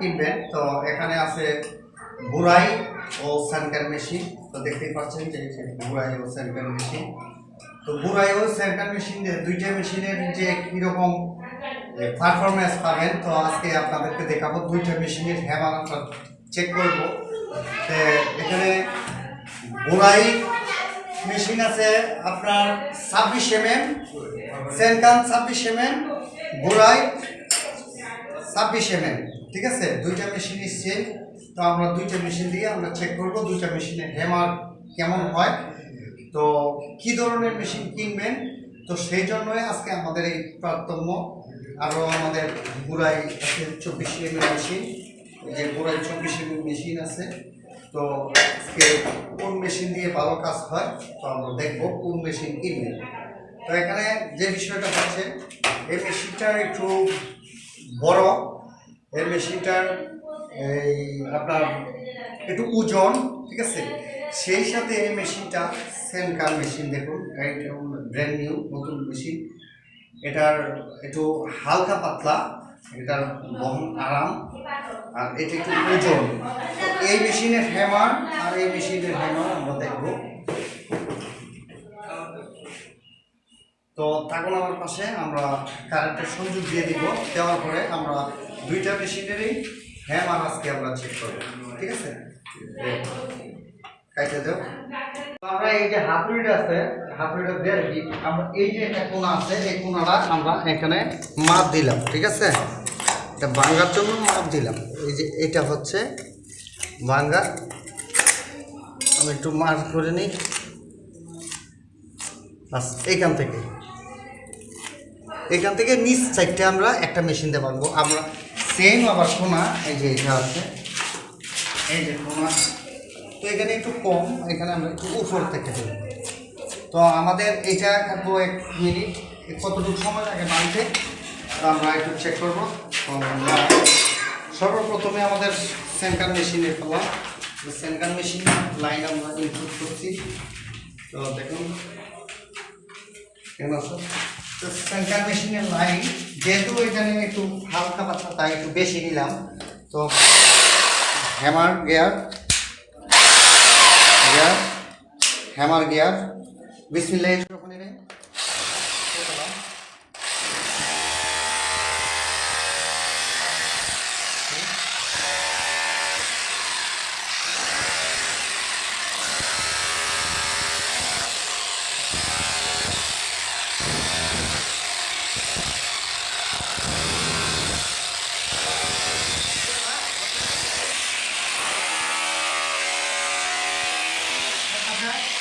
কিনবেন তো এখানে আছে বুড়াই ও স্যানকার মেশিন। তো দেখতেই পাচ্ছেন যে বুড়াই ও স্যানকার মেশিন। তো বুড়াই ও স্যানকার মেশিন দুইটা মেশিনের যে কীরকম পারফরমেন্স পাবেন, তো আজকে আপনাদেরকে দেখাবো দুইটা মেশিনের হ্যামার আমরা চেক করব। এখানে বুড়াই মেশিন আছে আপনার ছাব্বিশ এম এম সেনকান ছাব্বিশ এম এম বুড়াই ছাব্বিশ এম এম ঠিক আছে? দুইটা মেশিন এসছে তো আমরা দুইটা মেশিন দিয়ে আমরা চেক করব দুইটা মেশিনের হ্যামার কেমন হয়। তো কি ধরনের মেশিন কিনবেন? তো সেই জন্যই আজকে আমাদের এই তারতম্য আরও আমাদের বুড়াই আছে, চব্বিশ এম মেশিন যে বুড়াই চব্বিশ এম মেশিন আছে। তো আজকে কোন মেশিন দিয়ে ভালো কাজ হয়, তো আমরা দেখব কোন মেশিন কিনবেন। তো এখানে যে বিষয়টা হচ্ছে, এই মেশিনটা একটু বড় এই মেশিনটার, এই আপনার একটু ওজন, ঠিক আছে? সেই সাথে এই মেশিনটা সেনকার মেশিন দেখুন ব্র্যান্ড নিউ নতুন মেশিন এটার একটু হালকা পাতলা, এটার বহন আরাম, আর এটা একটু ওজন। এই মেশিনের হ্যামার আর এই মেশিনের হ্যামার আমরা দেখব। তো থাকুন আমার পাশে, আমরা কারেন্টের সংযোগ দিয়ে দিব। দেওয়ার পরে আমরা দুইটা মেশিনেরই হ্যামার আজকে আমরা চেক করব, ঠিক আছে? কাইতে দেও। আমরা এই যে হাতুড়িটা আছে, হাতুড়িটা দেড় ফিট আমরা এই যে একটা কোনা আছে, এই কোনাটা আমরা এখানে মাপ দিলাম, ঠিক আছে? এটা ভাঙ্গার জন্য মাপ দিলাম। এই যে এটা হচ্ছে ভাঙ্গা। আমি একটু মার্ক করে নিই। বাস, এইখান থেকে। এখান থেকে নিচ সাইডটা আমরা একটা মেশিন দিয়ে পারব আমরা সেম আবার কোনা এই যে এটা আছে, এই যে কোনা তো এখানে একটু কম, এখানে আমরা একটু উপর থেকে দেবো। তো আমাদের এটা থাকব এক মিনিট, কতটুকু সময় লাগে বাড়িতে? তো আমরা একটু চেক করব। তো আমরা সর্বপ্রথমে আমাদের সেন্টার মেশিনে পেলাম সেন্টার মেশিন লাইন আমরা ইনপুট করছি। তো দেখুন কেন আছো? সেন্টার মেশিনের লাইন যেহেতু এখানে একটু হালকা পাতলা, তাই একটু বেশি নিলাম। তো hammer gear gear hammer gear বিসমিল্লাহ। that.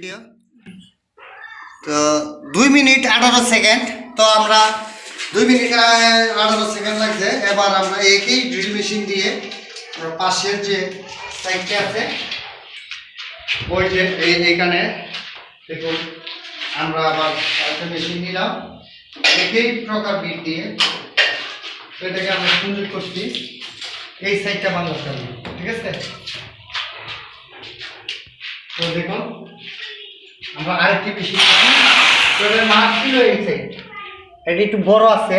ভিডিও তো দুই মিনিট আঠারো সেকেন্ড। তো আমরা দুই মিনিট আঠারো সেকেন্ড লাগছে। এবার আমরা একই ড্রিল মেশিন দিয়ে পাশের যে সাইডটা আছে, ওই যে এই এখানে দেখুন, আমরা আবার একটা মেশিন নিলাম। একই প্রকার বিট দিয়ে এটাকে আমরা সুন্দর করছি। এই সাইডটা হবে ঠিক আছে? তো দেখুন আমরা আরেকটি বেশি তো এটার মাছ ছিল এই সাইড এটা একটু বড় আছে।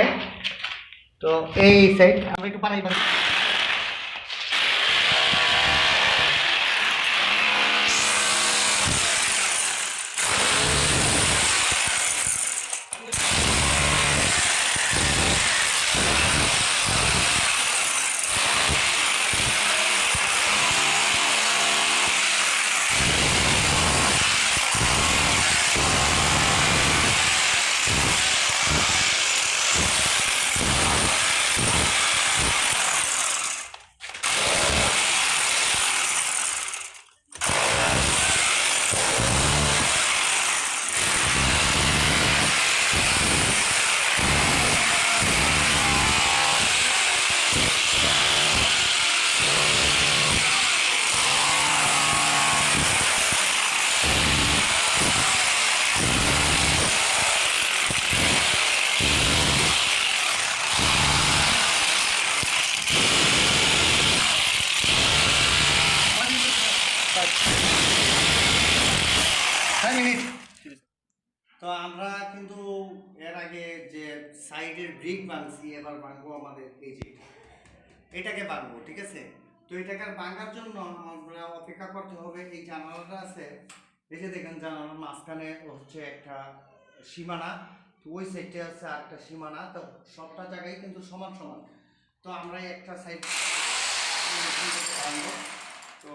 তো এই সাইড আমরা একটু বানাই পানি সাইডের ব্রিক বানছি এবার বানবো আমাদের এই যে এটাকে বানবো ঠিক আছে? তো এটাকে বাঙ্গার জন্য আমরা অপেক্ষা করতে হবে, এই জানালাটা আছে, এই যে দেখেন জানালার মাঝখানে হচ্ছে একটা সীমানা, তো ওই সাইডে আছে আরেকটা সীমানা, তো সবটা জায়গায় কিন্তু সমান সমান। তো আমরা একটা সাইড তো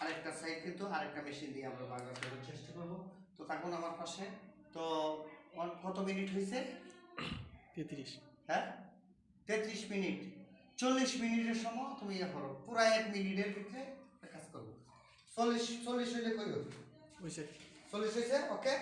আরেকটা সাইড কিন্তু আরেকটা মেশিন দিয়ে আমরা বাগার করার চেষ্টা করব। তো তখন আমার পাশে, তো কত মিনিট হয়েছে? তেত্রিশ। হ্যাঁ? তেত্রিশ মিনিট। চল্লিশ মিনিটের সময় তুমি ইয়ে করো। পুরা এক মিনিটের ভিতরে কাজ করব চল্লিশ চল্লিশ হইলে কই ওইসে। চল্লিশ হয়েছে ওকে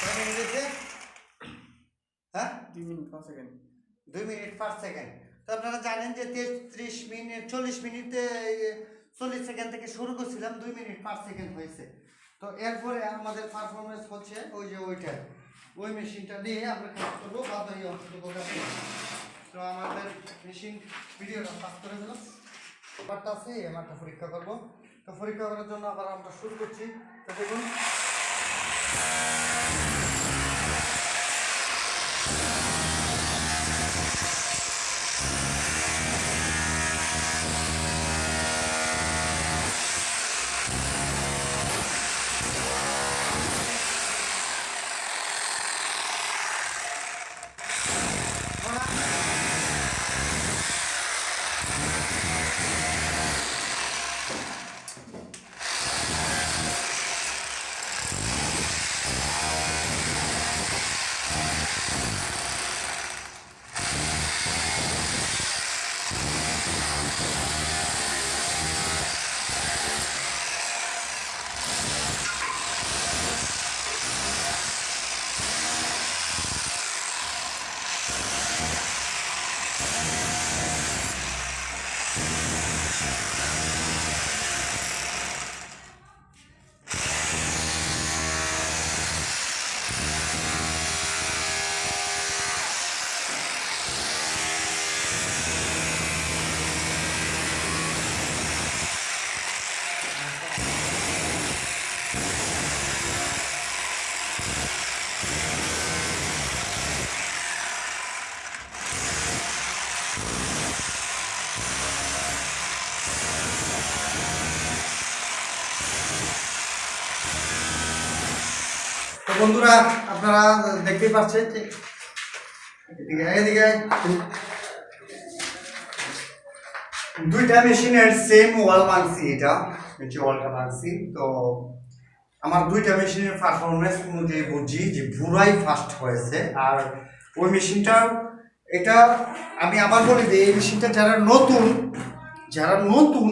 কয় মিনিট হয়েছে হ্যাঁ পাঁচ সেকেন্ড দুই মিনিট পাঁচ সেকেন্ড তো আপনারা জানেন যে তেত্রিশ মিনিট চল্লিশ মিনিটে, চল্লিশ সেকেন্ড থেকে শুরু করছিলাম, দুই মিনিট পাঁচ সেকেন্ড হয়েছে। তো এরপরে আমাদের পারফরমেন্স হচ্ছে ওই যে ওইটা। ওই মেশিনটা দিয়ে আমরা কাজ করব, বাদ এই অংশটুকু তো আমাদের মেশিন ভিডিওটা পাস করে দিলাম। ব্যাপারটা আছে, এই আমারটা পরীক্ষা করব। তো পরীক্ষা করার জন্য আবার আমরা শুরু করছি। তো দেখুন বন্ধুরা, আপনারা দেখতেই পাচ্ছেন যে এদিকে এদিকে। দুইটা মেশিনের সেম ওয়াল মানছি এটা, নিচে ওয়ালটা মানছি তো আমার দুইটা মেশিনের পারফরমেন্স অনুযায়ী বুঝি যে ভুরাই ফাস্ট হয়েছে। আর ওই মেশিনটা এটা আমি আবার বলি যে এই মেশিনটা যারা নতুন যারা নতুন,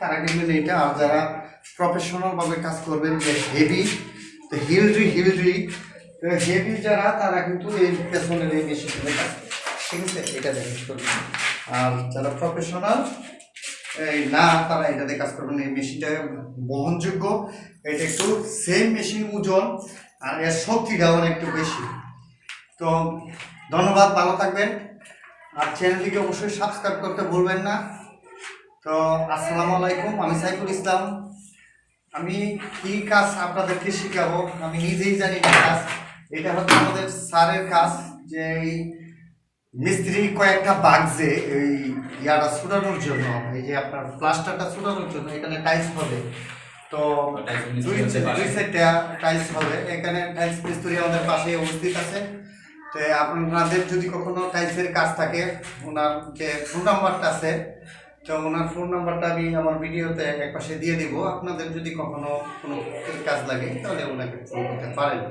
তারা কিনবেন এটা আর যারা প্রফেশনাল ভাবে কাজ করবেন, যে হেভি তো হিলড্রি হেভি যারা, তারা কিন্তু এই পেছনের এই মেশিনটা কাজ করবে। ঠিক আছে? এটা দেখে করবেন আর যারা প্রফেশনাল এই না, তারা এটাতে কাজ করবেন এই মেশিনটা বহনযোগ্য। এটা একটু সেম মেশিন ওজন আর এর শক্তিটাও একটু বেশি। তো ধন্যবাদ, ভালো থাকবেন। আর চ্যানেলটিকে অবশ্যই সাবস্ক্রাইব করতে ভুলবেন না। তো আসসালামু আলাইকুম। আমি সাইফুল ইসলাম। আমি কি কাজ আপনাদেরকে শিখাবো? আমি নিজেই জানি কাজ। এটা হচ্ছে আমাদের স্যারের কাজ যে এই মিস্ত্রি কয়েকটা বাগজে এই ইয়াটা ছুটানোর জন্য এই যে আপনার প্লাস্টারটা ছুটানোর জন্য এখানে টাইলস হবে। তো দুই সাইডটা টাইলস হবে। এখানে টাইলস মিস্ত্রি আমাদের পাশে উপস্থিত আছে। তো আপনাদের যদি কখনো টাইলসের কাজ থাকে ওনার যে ফোন নাম্বারটা আছে তো ওনার ফোন নাম্বারটা আমি আমার ভিডিওতে এক পাশে দিয়ে দিব। আপনাদের যদি কখনো কোনো কাজ লাগে, তাহলে ওনাকে ফোন করতে পারেন।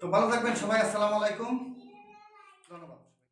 তো ভালো থাকবেন সবাই, আসসালামু আলাইকুম।